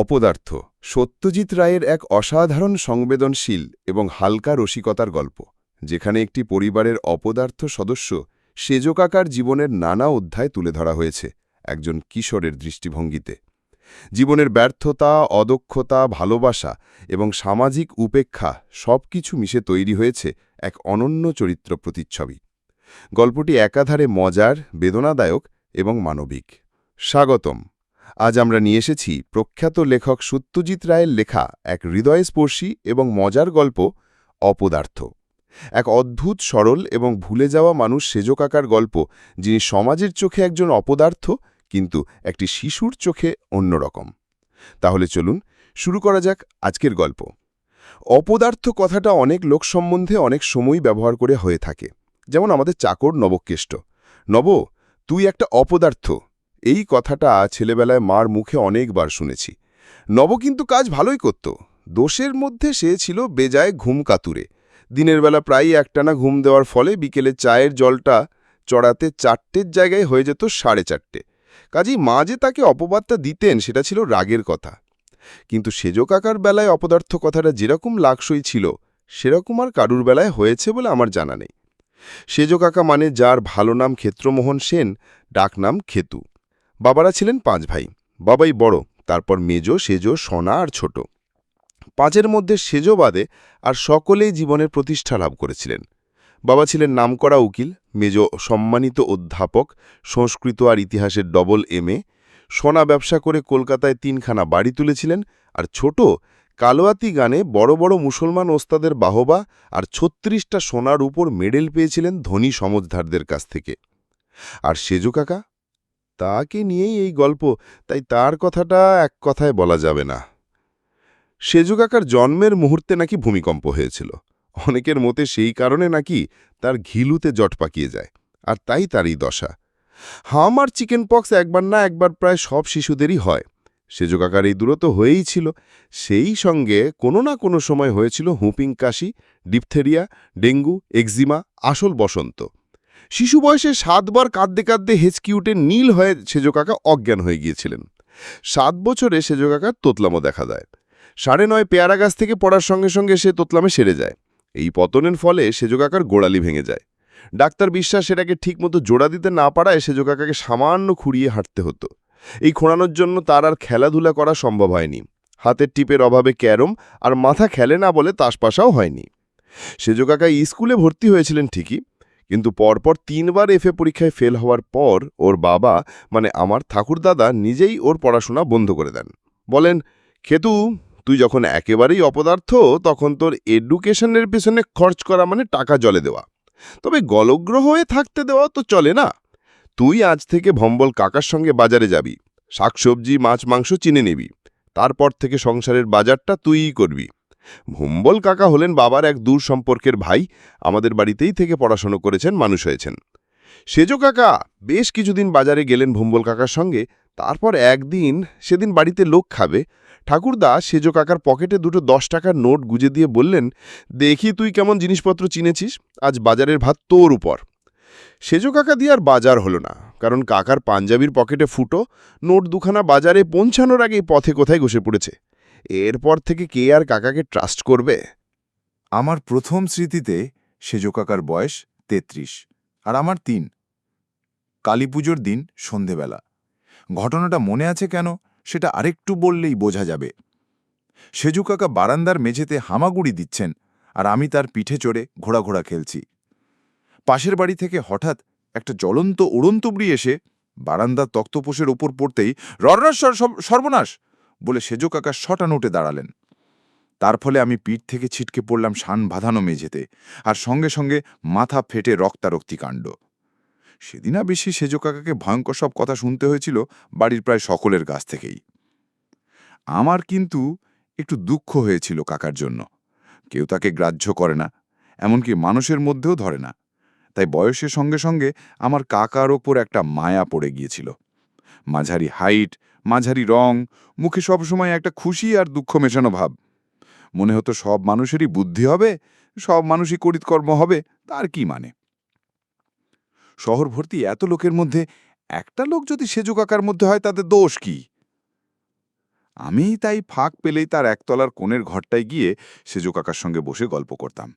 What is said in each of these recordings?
অপদার্থ। সত্যজিৎ রায়ের এক অসাধারণ সংবেদনশীল এবং হালকা রসিকতার গল্প, যেখানে একটি পরিবারের অপদার্থ সদস্য সেজকাকার জীবনের নানা অধ্যায় তুলে ধরা হয়েছে একজন কিশোরের দৃষ্টিভঙ্গিতে। জীবনের ব্যর্থতা, অদক্ষতা, ভালোবাসা এবং সামাজিক উপেক্ষা সবকিছু মিশে তৈরি হয়েছে এক অনন্য চরিত্র প্রতিচ্ছবি। গল্পটি একাধারে মজার, বেদনাদায়ক এবং মানবিক। স্বাগতম। আজ আমরা নিয়ে এসেছি প্রখ্যাত লেখক সত্যজিৎ রায়ের লেখা এক হৃদয়স্পর্শী এবং মজার গল্প, অপদার্থ। এক অদ্ভুত, সরল এবং ভুলে যাওয়া মানুষ সেজকাকার গল্প, যিনি সমাজের চোখে একজন অপদার্থ, কিন্তু একটি শিশুর চোখে অন্যরকম। তাহলে চলুন শুরু করা যাক আজকের গল্প। অপদার্থ কথাটা অনেক লোক সম্বন্ধে অনেক সময় ব্যবহার করে হয়ে থাকে। যেমন আমাদের চাকর নবকেষ্ট। নব, তুই একটা অপদার্থ। এই কথাটা ছেলেবেলায় মার মুখে অনেকবার শুনেছি। নব কিন্তু কাজ ভালোই করত। দোষের মধ্যে সে ছিল বেজায় ঘুম কাতুরে। দিনের বেলা প্রায়ই একটানা ঘুম দেওয়ার ফলে বিকেলে চায়ের জলটা চড়াতে চারটের জায়গায় হয়ে যেত সাড়ে চারটে। কাজেই মা যে তাকে অপবাদটা দিতেন সেটা ছিল রাগের কথা। কিন্তু সেজ কাকার বেলায় অপদার্থ কথাটা যেরকম লাকসই ছিল, সেরকম আর কারুর বেলায় হয়েছে বলে আমার জানা নেই। সেজ কাকা মানে যার ভালো নাম ক্ষেত্রমোহন সেন, ডাকনাম খেতু বাবারা ছিলেন পাঁচ ভাই। বাবাই বড়, তারপর মেজ, সেজ, সোনা আর ছোট। পাঁচের মধ্যে সেজ বাদে আর সকলেই জীবনের প্রতিষ্ঠা লাভ করেছিলেন। বাবা ছিলেন নামকরা উকিল, মেজ সম্মানিত অধ্যাপক, সংস্কৃত আর ইতিহাসের ডবল এম এ। সোনা ব্যবসা করে কলকাতায় তিনখানা বাড়ি তুলেছিলেন আর ছোট, কালোয়াতি গানে বড় বড় মুসলমান ওস্তাদের বাহবা আর ছত্রিশটা সোনার উপর মেডেল পেয়েছিলেন ধনী সমজধারদের কাছ থেকে। আর সেজু কাকা তাকে নিয়েই এই গল্প, তাই তার কথাটা এক কথায় বলা যাবে না। সেজু কাকার জন্মের মুহূর্তে নাকি ভূমিকম্প হয়েছিল। অনেকের মতে সেই কারণে নাকি তার ঘিলুতে জট পাকিয়ে যায়, আর তাই তারই দশা। হাম আর চিকেন পক্স একবার না একবার প্রায় সব শিশুদেরই হয়। সেজো কাকার এই দূরত্ব হয়েই ছিল। সেই সঙ্গে কোনো না কোনো সময় হয়েছিল হুপিং কাশি, ডিপথেরিয়া, ডেঙ্গু এক্সিমা আসল বসন্ত। শিশু বয়সে সাতবার কাঁদতে কাঁদতে হেঁচকি উঠে নীল হয়ে সেজো কাকা অজ্ঞান হয়ে গিয়েছিলেন। সাত বছরে সেজো কাকার তোতলামও দেখা দেয় সাড়ে নয় পেয়ারা গাছ থেকে পড়ার সঙ্গে সঙ্গে সে তোতলামে সেরে যায়। এই পতনের ফলে সেজো কাকার গোড়ালি ভেঙে যায়। ডাক্তার বিশ্বাস সেটাকে ঠিকমতো জোড়া দিতে না পারায় সেজো কাকাকে সামান্য খুঁড়িয়ে হাঁটতে হতো। এই খোঁড়ানোর জন্য তার আর খেলাধুলা করা সম্ভব হয়নি। হাতের টিপের অভাবে ক্যারম আর মাথা খেলে না বলে তাসপাশাও হয়নি। সেজো কাকা স্কুলে ভর্তি হয়েছিলেন ঠিকই কিন্তু পরপর তিনবার এফএ পরীক্ষায় ফেল হওয়ার পর ওর বাবা মানে আমার ঠাকুরদাদা নিজেই ওর পড়াশোনা বন্ধ করে দেন। বলেন, খেতু, তুই যখন একেবারেই অপদার্থ, তখন তোর এডুকেশনের পেছনে খরচ করা মানে টাকা জলে দেওয়া। তবে গলগ্রহ হয়ে থাকতে দেওয়া তো চলে না। তুই আজ থেকে ভম্বল কাকার সঙ্গে বাজারে যাবি। শাকসবজি, মাছ, মাংস চিনে নিবি। তারপর থেকে সংসারের বাজারটা তুইই করবি। ভুম্বল কাকা হলেন বাবার এক দূর সম্পর্কের ভাই, আমাদের বাড়িতেই থেকে পড়াশোনা করেছেন, মানুষ হয়েছেন। সেজো কাকা বেশ কিছুদিন বাজারে গেলেন ভুম্বল কাকার সঙ্গে, তারপর একদিন সেদিন বাড়িতে লোক খাবে, ঠাকুরদা সেজো কাকার পকেটে দুটো দশ টাকার নোট গুজে দিয়ে বললেন, দেখি তুই কেমন জিনিসপত্র চিনেছিস? আজ বাজারের ভাত তোর উপর। সেজো কাকা দিয়ে আর বাজার হলো না, কারণ কাকার পাঞ্জাবির পকেটে ফুটো, নোট দুখানা বাজারে পৌঁছানোর আগেই পথে কোথায় ঘষে পড়েছে। এরপর থেকে কে আর কাকাকে ট্রাস্ট করবে? আমার প্রথম স্মৃতিতে সেজো কাকার বয়স তেত্রিশ আর আমার তিন। কালীপুজোর দিন সন্ধেবেলা। ঘটনাটা মনে আছে কেন? সেটা আরেকটু বললেই বোঝা যাবে। সেজু কাকা বারান্দার মেঝেতে হামাগুড়ি দিচ্ছেন আর আমি তার পিঠে চড়ে ঘোড়া ঘোড়া খেলছি। পাশের বাড়ি থেকে হঠাৎ একটা জ্বলন্ত উড়ন্তুবড়ি এসে বারান্দার তক্তপোষের ওপর পড়তেই রর্ণস্বর সর্বনাশ! বলে সেজো কাকা শটান উঠে দাঁড়ালেন। তার ফলে আমি পিঠ থেকে ছিটকে পড়লাম শান বাঁধানো মেঝেতে আর সঙ্গে সঙ্গে মাথা ফেটে রক্তারক্তি কাণ্ড। সেদিনা বেশি সেজো কাকাকে ভয়ঙ্কর সব কথা শুনতে হয়েছিল বাড়ির প্রায় সকলের কাছ থেকেই। আমার কিন্তু একটু দুঃখ হয়েছিল কাকার জন্য। কেউ তাকে গ্রাহ্য করে না, এমনকি মানুষের মধ্যেও ধরে না। তাই বয়সের সঙ্গে সঙ্গে আমার কাকার ওপর একটা মায়া পড়ে গিয়েছিল। মাঝারি হাইট মাঝারি রং, মুখে সবসময় একটা খুশি আর দুঃখ মেশানো ভাব। মনে হতো সব মানুষেরই বুদ্ধি হবে, সব মানুষই করিতকর্ম হবে, তার কি মানে? শহর ভর্তি এত লোকের মধ্যে একটা লোক যদি সেজু কাকার মধ্যে হয় তাতে দোষ কি? আমি তাই ফাঁক পেলেই তার একতলার কোণের ঘরটায় গিয়ে সেজো কাকার সঙ্গে বসে গল্প করতাম।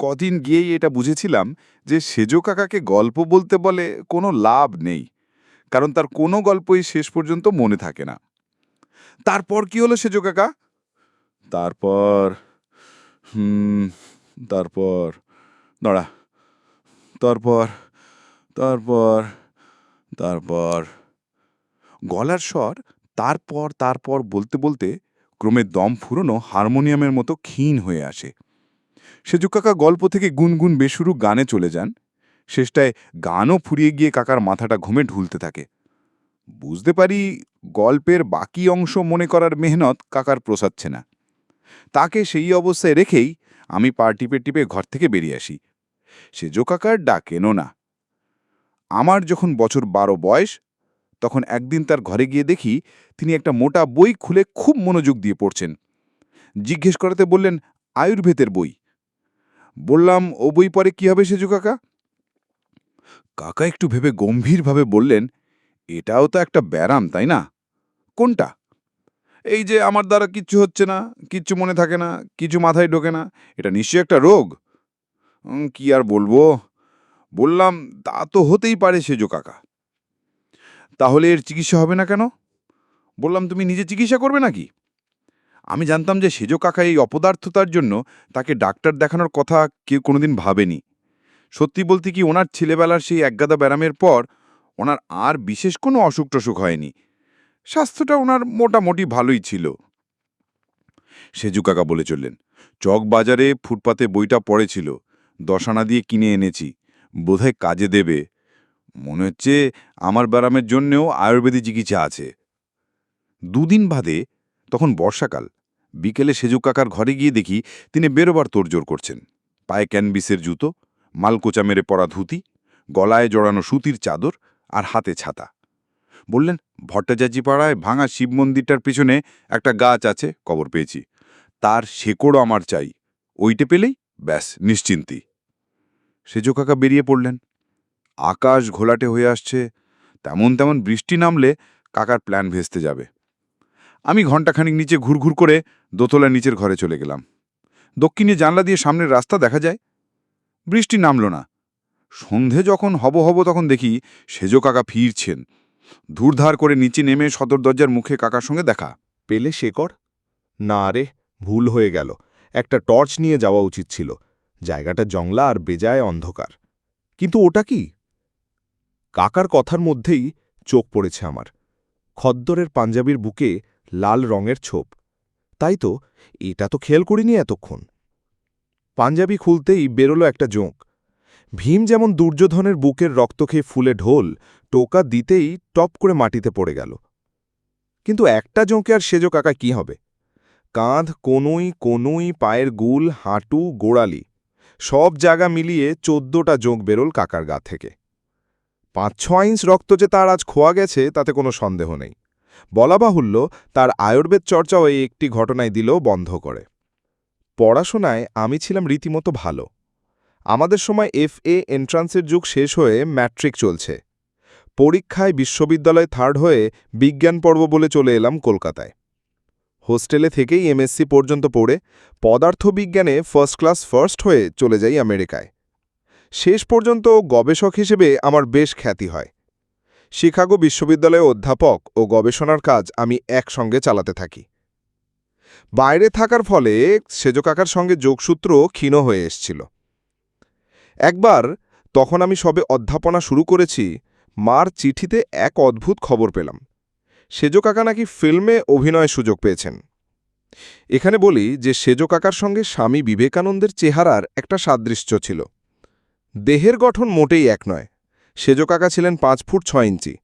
কদিন গিয়েই এটা বুঝেছিলাম যে সেজো কাকাকে গল্প বলতে বলে কোনো লাভ নেই। কারণ তার কোনো গল্পই শেষ পর্যন্ত মনে থাকে না। তারপর কি হলো সেজো কাকা? তারপর, হুম, তারপর, দাঁড়া, তারপর তারপর তারপর। গলার স্বর তারপর তারপর বলতে বলতে ক্রমে দম ফুরনো হারমোনিয়ামের মতো ক্ষীণ হয়ে আসে। সেজু কাকা গল্প থেকে গুনগুন বেসুরু গানে চলে যান। শেষটায় গানও ফুরিয়ে গিয়ে কাকার মাথাটা ঘুমে ঢুলতে থাকে। বুঝতে পারি গল্পের বাকি অংশ মনে করার মেহনত কাকার প্রসাদছে না। তাকে সেই অবস্থায় রেখেই আমি পা টিপে টিপে ঘর থেকে বেরিয়ে আসি। সেজো কাকার ডাকেনও না। আমার যখন বছর বারো বয়স, তখন একদিন তার ঘরে গিয়ে দেখি তিনি একটা মোটা বই খুলে খুব মনোযোগ দিয়ে পড়ছেন। জিজ্ঞেস করাতে বললেন, আয়ুর্বেদের বই? বললাম, ও বই পরে কি হবে সেজু কাকা? কাকা একটু ভেবে গম্ভীরভাবে বললেন, এটাও তো একটা ব্যারাম, তাই না? কোনটা? এই যে আমার দ্বারা কিচ্ছু হচ্ছে না, কিচ্ছু মনে থাকে না, কিছু মাথায় ঢোকে না, এটা নিশ্চয়ই একটা রোগ? কি আর বলব? বললাম, তা তো হতেই পারে সেজো কাকা। তাহলে এর চিকিৎসা হবে না কেন? বললাম, তুমি নিজে চিকিৎসা করবে নাকি? আমি জানতাম যে সেজো কাকা এই অপদার্থতার জন্য তাকে ডাক্তার দেখানোর কথা কেউ কোনোদিন ভাবেনি। সত্যি বলতে কি ওনার ছেলেবেলার সেই একগাদা ব্যারামের পর ওনার আর বিশেষ কোনো অসুখ টসুখ হয়নি। স্বাস্থ্যটা ওনার মোটামুটি ভালোই ছিল। সেজু কাকা বলে চললেন, চক বাজারে ফুটপাতে বইটা পড়েছিল, দশানা দিয়ে কিনে এনেছি, বোধহয় কাজে দেবে। মনে হচ্ছে আমার ব্যারামের জন্যেও আয়ুর্বেদিক চিকিৎসা আছে। দুদিন বাদে, তখন বর্ষাকাল, বিকেলে সেজু কাকার ঘরে গিয়ে দেখি তিনি বেরোবার তোড়জোড় করছেন, পায়ে ক্যানবিসের জুতো মালকোচা মেরে পরা ধুতি, গলায় জড়ানো সুতির চাদর আর হাতে ছাতা। বললেন ভট্টাচার্যি পাড়ায় ভাঙা শিব মন্দিরটার পিছনে একটা গাছ আছে কবর পেয়েছি। তার শেকড়ও আমার চাই। ওইটে পেলেই ব্যাস, নিশ্চিন্তি। সেজো কাকা বেরিয়ে পড়লেন। আকাশ ঘোলাটে হয়ে আসছে, তেমন তেমন বৃষ্টি নামলে কাকার প্ল্যান ভেস্তে যাবে। আমি ঘণ্টাখানিক নিচে ঘুরঘুর করে দোতলার নিচের ঘরে চলে গেলাম। দক্ষিণে জানলা দিয়ে সামনের রাস্তা দেখা যায় বৃষ্টি নামল না। সন্ধে যখন হব হব তখন দেখি সেজো কাকা ফিরছেন। ধূরধার করে নিচে নেমে সদর দরজার মুখে কাকার সঙ্গে দেখা। পেলে শেকড় না রে, ভুল হয়ে গেল। একটা টর্চ নিয়ে যাওয়া উচিত ছিল। জায়গাটা জংলা আর বেজায় অন্ধকার। কিন্তু ওটা কি? কাকার কথার মধ্যেই চোখ পড়েছে আমার। খদ্দরের পাঞ্জাবির বুকে লাল রঙের ছোপ। তাই তো, এটা তো খেয়াল করিনি এতক্ষণ। পাঞ্জাবি খুলতেই বেরোলো একটা জোঁক। ভীম যেমন দুর্যোধনের বুকের রক্ত খেয়ে ফুলে ঢোল, টোকা দিতেই টপ করে মাটিতে পড়ে গেল। কিন্তু একটা জোঁকে আর সেজো কাকা কি হবে? কাঁধ, কনুই কনুই, পায়ের গুল, হাঁটু, গোড়ালি, সব জায়গা মিলিয়ে চোদ্দটা জোঁক বেরোল কাকার গা থেকে। পাঁচ ছ ইঞ্চ রক্ত যে তার আজ খোয়া গেছে, তাতে কোনো সন্দেহ নেই। বলা বাহুল্য তার আয়ুর্বেদ চর্চাও এই একটি ঘটনায় দিলেও বন্ধ করে। পড়াশোনায় আমি ছিলাম রীতিমতো ভালো। আমাদের সময় এফ এ এন্ট্রান্সের যুগ শেষ হয়ে ম্যাট্রিক চলছে। পরীক্ষায় বিশ্ববিদ্যালয় থার্ড হয়ে বিজ্ঞান পর্ব বলে চলে এলাম কলকাতায়। হোস্টেলে থেকেই এমএসসি পর্যন্ত পড়ে, পদার্থবিজ্ঞানে ফার্স্ট ক্লাস ফার্স্ট হয়ে চলে যাই আমেরিকায়। শেষ পর্যন্ত গবেষক হিসেবে আমার বেশ খ্যাতি হয়। শিকাগো বিশ্ববিদ্যালয়ে অধ্যাপক ও গবেষণার কাজ আমি একসঙ্গে চালাতে থাকি। বাইরে থাকার ফলে সেজো কাকার সঙ্গে যোগসূত্র ক্ষীণ হয়ে এসছিল। একবার তখন আমি সবে অধ্যাপনা শুরু করেছি, মার চিঠিতে এক অদ্ভুত খবর পেলাম। সেজো কাকা নাকি ফিল্মে অভিনয়ের সুযোগ পেয়েছেন। এখানে বলি যে সেজো কাকার সঙ্গে স্বামী বিবেকানন্দের চেহারার একটা সাদৃশ্য ছিল। দেহের গঠন মোটেই এক নয়। সেজো কাকা ছিলেন পাঁচ ফুট ছয় ইঞ্চি।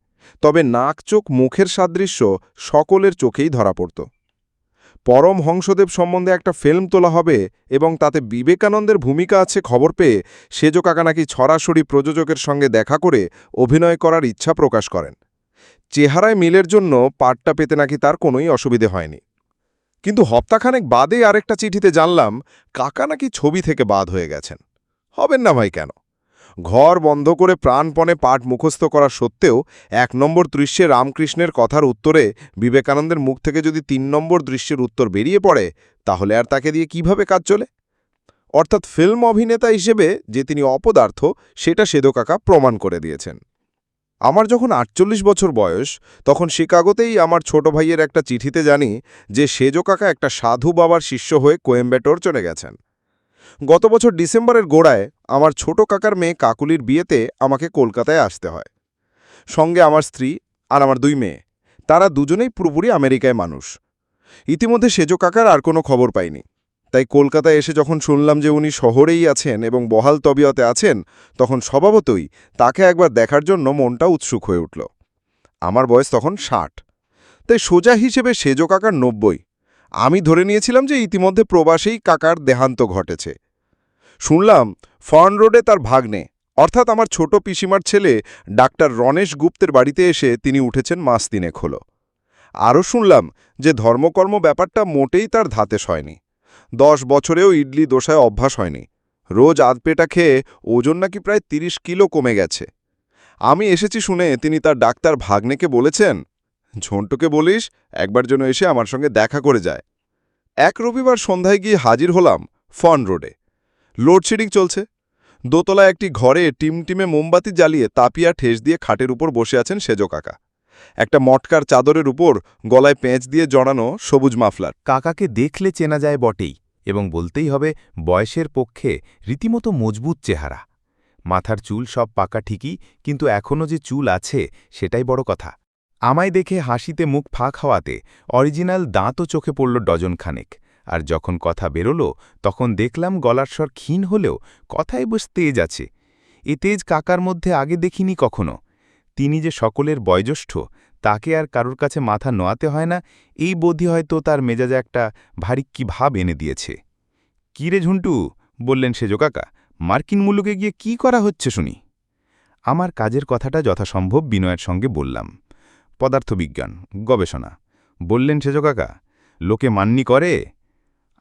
তবে নাক, চোখ, মুখের সাদৃশ্য সকলের চোখেই ধরা পড়ত। পরম হংসদেব সম্বন্ধে একটা ফিল্ম তোলা হবে এবং তাতে বিবেকানন্দের ভূমিকা আছে খবর পেয়ে সেজো কাকা নাকি ছড়াছড়ি প্রযোজকের সঙ্গে দেখা করে অভিনয় করার ইচ্ছা প্রকাশ করেন। চেহারায় মিলের জন্য পাটটা পেতে নাকি তার কোনোই অসুবিধে হয়নি। কিন্তু হপ্তাখানেক বাদে আরেকটা চিঠিতে জানলাম, কাকা নাকি ছবি থেকে বাদ হয়ে গেছেন। হবেন না ভাই কেন? ঘর বন্ধ করে প্রাণপণে পাঠ মুখস্থ করা সত্ত্বেও এক নম্বর দৃশ্যে রামকৃষ্ণের কথার উত্তরে বিবেকানন্দের মুখ থেকে যদি তিন নম্বর দৃশ্যের উত্তর বেরিয়ে পড়ে, তাহলে আর তাকে দিয়ে কীভাবে কাজ চলে? অর্থাৎ ফিল্ম অভিনেতা হিসেবে যে তিনি অপদার্থ, সেটা সেদকাকা প্রমাণ করে দিয়েছেন। আমার যখন আটচল্লিশ বছর বয়স, তখন শিকাগোতেই আমার ছোট ভাইয়ের একটা চিঠিতে জানি যে সেজো কাকা একটা সাধু বাবার শিষ্য হয়ে কোয়েম্বেটোর চলে গেছেন। গত বছর ডিসেম্বরের গোড়ায় আমার ছোট কাকার মেয়ে কাকুলির বিয়েতে আমাকে কলকাতায় আসতে হয়। সঙ্গে আমার স্ত্রী আর আমার দুই মেয়ে। তারা দুজনেই পুরোপুরি আমেরিকায় মানুষ। ইতিমধ্যে সেজো কাকার আর কোনো খবর পাইনি। তাই কলকাতায় এসে যখন শুনলাম যে উনি শহরেই আছেন এবং বহাল তবিয়তে আছেন, তখন স্বভাবতই তাকে একবার দেখার জন্য মনটা উৎসুক হয়ে উঠল। আমার বয়স তখন ষাট। তাই সোজা হিসেবে সেজো কাকার নব্বই। আমি ধরে নিয়েছিলাম যে ইতিমধ্যে প্রবাসেই কাকার দেহান্ত ঘটেছে। শুনলাম ফর্ন রোডে তার ভাগ্নে, অর্থাৎ আমার ছোট পিসিমার ছেলে ডাক্তার রণেশ গুপ্তের বাড়িতে এসে তিনি উঠেছেন মাস তিনেক হল। আরও শুনলাম যে ধর্মকর্ম ব্যাপারটা মোটেই তার ধাতে হয়নি দশ বছরেও ইডলি দোসায় অভ্যাস হয়নি। রোজ আধপেটা খেয়ে ওজন নাকি প্রায় তিরিশ কিলো কমে গেছে। আমি এসেছি শুনে তিনি তার ডাক্তার ভাগ্নেকে বলেছেন ঝন্টুকে বলিস একবার যেন এসে আমার সঙ্গে দেখা করে যায়। এক রবিবার সন্ধ্যায় গিয়ে হাজির হলাম ফন রোডে। লোডশেডিং চলছে। দোতলা একটি ঘরে টিমটিমে মোমবাতি জ্বালিয়ে তাপিয়া ঠেস দিয়ে খাটের উপর বসে আছেন সেজো কাকা। একটা মটকার চাদরের উপর গলায় পেঁচ দিয়ে জড়ানো সবুজ মাফলার। কাকাকে দেখলে চেনা যায় বটেই এবং বলতেই হবে বয়সের পক্ষে রীতিমতো মজবুত চেহারা। মাথার চুল সব পাকা ঠিকই, কিন্তু এখনও যে চুল আছে সেটাই বড় কথা। আমায় দেখে হাসিতে মুখ ফাঁক হওয়াতে অরিজিনাল দাঁতও চোখে পড়ল ডজনখানেক। আর যখন কথা বেরোল, তখন দেখলাম গলার স্বর ক্ষীণ হলেও কথায় বেশ তেজ আছে। এ তেজ কাকার মধ্যে আগে দেখিনি কখনো। তিনি যে সকলের বয়োজ্যেষ্ঠ, তাকে আর কারোর কাছে মাথা নোয়াতে হয় না, এই বোধি হয়তো তার মেজাজে একটা ভারী কি ভাব এনে দিয়েছে। কী রে ঝুন্টু? বললেন সেজো কাকা। মার্কিন মুলুকে গিয়ে কি করা হচ্ছে শুনি? আমার কাজের কথাটা যথাসম্ভব বিনয়ের সঙ্গে বললাম। পদার্থবিজ্ঞান, গবেষণা। বললেন, সেজো কাকা, লোকে মান্নি করে,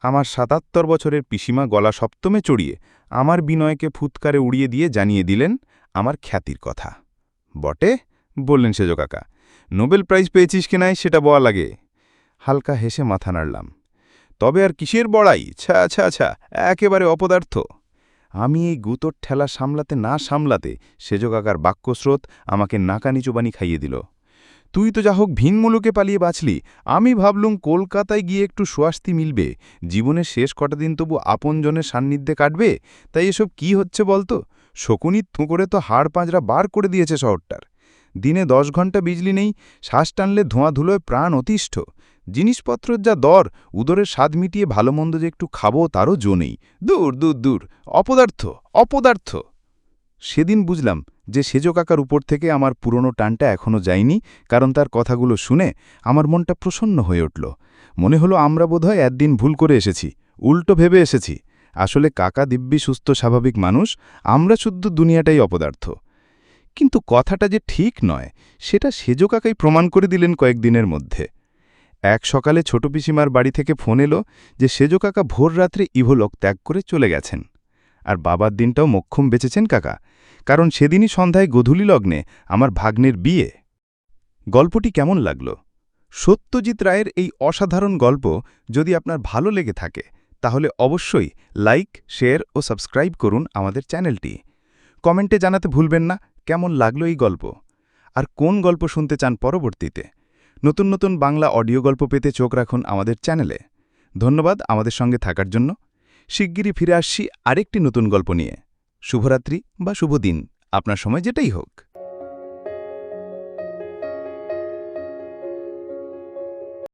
আমার সাতাত্তর বছরের পিসিমা গলা সপ্তমে চড়িয়ে আমার বিনয়কে ফুৎকারে উড়িয়ে দিয়ে জানিয়ে দিলেন আমার খ্যাতির কথা। বটে? বললেন, সেজো কাকা, নোবেল প্রাইজ পেয়েছিস কি নাই সেটা বলা লাগে হালকা হেসে মাথা নাড়লাম। তবে আর কিসের বড়াই? ছা ছা ছা, একেবারে অপদার্থ। আমি এই গুতোর ঠেলা সামলাতে না সামলাতে সেজো কাকার বাক্যস্রোত আমাকে নাকানি চোবানি খাইয়ে দিল। তুই তো যা হোক ভিন মুলুকে পালিয়ে বাঁচলি, আমি ভাবলুম কলকাতায় গিয়ে একটু সোয়াস্তি মিলবে। জীবনের শেষ কটা দিন তবু আপনজনের সান্নিধ্যে কাটবে? তাই এসব কি হচ্ছে বলতো? শকুনি করে তো হাড় পাঁজরা বার করে দিয়েছে শহরটার। দিনে দশ ঘণ্টা বিজলি নেই, শ্বাস টানলে ধোঁয়াধুলোয় প্রাণ অতিষ্ঠ। জিনিসপত্রের যা দর, উদরের স্বাদ মিটিয়ে ভালো মন্দ যে একটু খাব তারও জো নেই। দূর দূর দূর, অপদার্থ অপদার্থ। সেদিন বুঝলাম যে সেজো কাকার উপর থেকে আমার পুরনো টানটা এখনও যায়নি, কারণ তার কথাগুলো শুনে আমার মনটা প্রসন্ন হয়ে উঠল। মনে হলো আমরা বোধহয় একদিন ভুল করে এসেছি, উল্টো ভেবে এসেছি। আসলে কাকা দিব্যি, সুস্থ, স্বাভাবিক মানুষ, আমরা শুদ্ধ দুনিয়াটাই অপদার্থ। কিন্তু কথাটা যে ঠিক নয়, সেটা সেজো কাকাই প্রমাণ করে দিলেন কয়েকদিনের মধ্যে। এক সকালে ছোট পিসিমার বাড়ি থেকে ফোন এলো যে সেজো কাকা ভোর রাত্রে ইভোলোক ত্যাগ করে চলে গেছেন। আর বাবার দিনটাও মক্ষম বেঁচেছেন কাকা। কারণ সেদিনই সন্ধ্যায় গধূলি লগ্নে আমার ভাগ্নের বিয়ে। গল্পটি কেমন লাগল? সত্যজিৎ রায়ের এই অসাধারণ গল্প যদি আপনার ভালো লেগে থাকে, তাহলে অবশ্যই লাইক, শেয়ার ও সাবস্ক্রাইব করুন আমাদের চ্যানেলটি। কমেন্টে জানাতে ভুলবেন না, কেমন লাগল এই গল্প? আর কোন গল্প শুনতে চান পরবর্তীতে? নতুন নতুন বাংলা অডিও গল্প পেতে চোখ রাখুন আমাদের চ্যানেলে। ধন্যবাদ আমাদের সঙ্গে থাকার জন্য। শিগগিরই ফিরে আসছি আরেকটি নতুন গল্প নিয়ে। শুভরাত্রি বা শুভদিন। আপনার সময় যেটাই হোক।